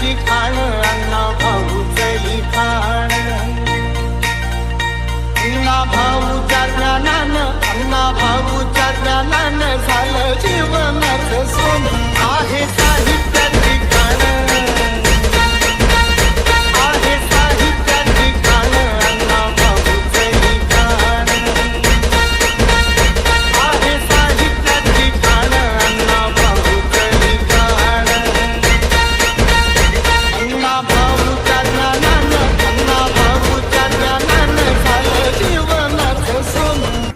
Arctic Island.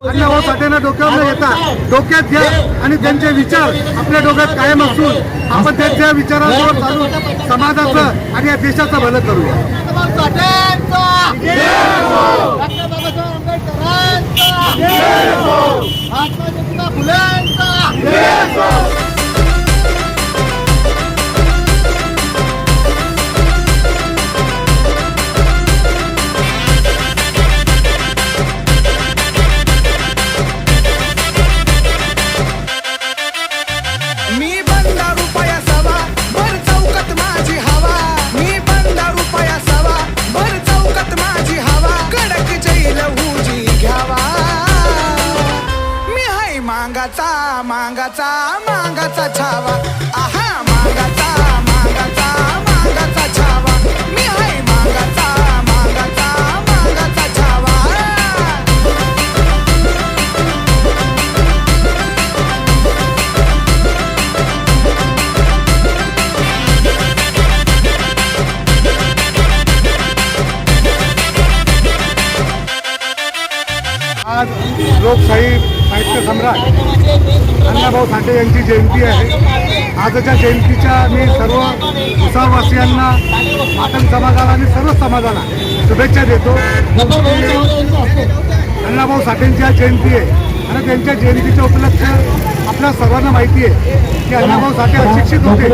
Annabhau साठेंना डोक्यावर न घेता डोक्यात घ्या आणि त्यांचे विचार आपल्या डोक्यात कायम असून आपण त्यांच्या विचारांवर चालून समाजाचं आणि या देशाचं भलं करूया. मांगाचा मांगाचा छावा. आहा मांगाचा मांगाचा मांगाचा छावा. मी हाय मांगाचा मांगाचा मांगाचा छावा. आज लोकशाही सम्राट अण्णाभाऊ साठे यांची जयंती आहे. आजच्या जयंतीच्या मी सर्व उसावासियांना पाटण समाजाला आणि सर्व समाजाला शुभेच्छा देतो. अण्णाभाऊ साठेंची आज जयंती आहे. आणि त्यांच्या जयंतीचे उपलक्ष आपल्या सर्वांना माहिती आहे की अण्णाभाऊ साठे अशिक्षित होते.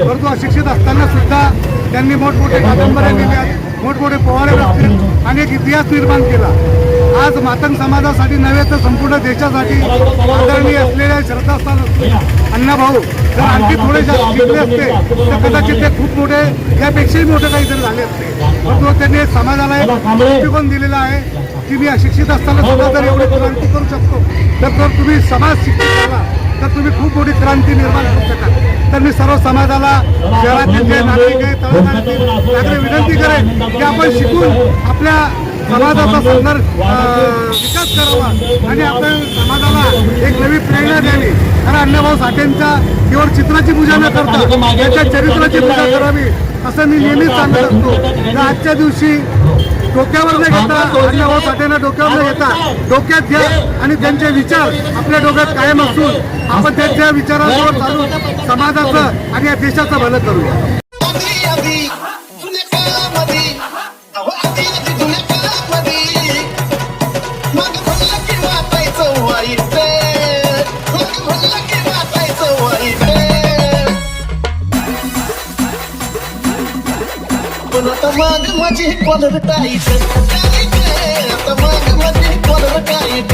परंतु अशिक्षित असताना सुद्धा त्यांनी मोठमोठे कादंबऱ्या लिहिल्या मोठमोठे पोवाडे रचले आणि एक इतिहास निर्माण केला. आज मातंग समाजासाठी नव्हे तर संपूर्ण देशासाठी आदरणीय असलेल्या श्रद्धास्थान असते अण्णाभाऊ जर आणखी थोडे जास्त असते तर कदाचित ते खूप मोठे यापेक्षाही मोठे काहीतरी झाले असते. परंतु त्यांनी समाजाला एक दृष्टिकोन दिलेला आहे की मी अशिक्षित असताना सुद्धा जर एवढी क्रांती करू शकतो तर जर तुम्ही समाज शिक्षित झाला तर तुम्ही खूप मोठी क्रांती निर्माण करू शकाल. तर मी सर्व समाजाला शहरातील जे नागरिक आहे तळागाळातील नागरिक विनंती करेन की आपण शिकून आपल्या समाजाचा सुंदर विकास करावा आणि आपण समाजाला एक नवी प्रेरणा द्यावी. कारण अण्णाभाऊ साठेंच्या केवळ चित्राची पूजा न करता त्यांच्या चरित्राची पूजा करावी असं मी नेहमीच सांगत असतो. आजच्या दिवशी डोक्यावर न घेता अण्णाभाऊ साठेंना डोक्यावर न घेता डोक्यात घ्या आणि त्यांचे विचार आपल्या डोक्यात कायम असून आपण त्यांच्या विचारांवर चालून समाजाचं आणि या देशाचं भलं करूया. पण आता माग माझी कॉलर टाईट आता माग माझी कॉलर टाईट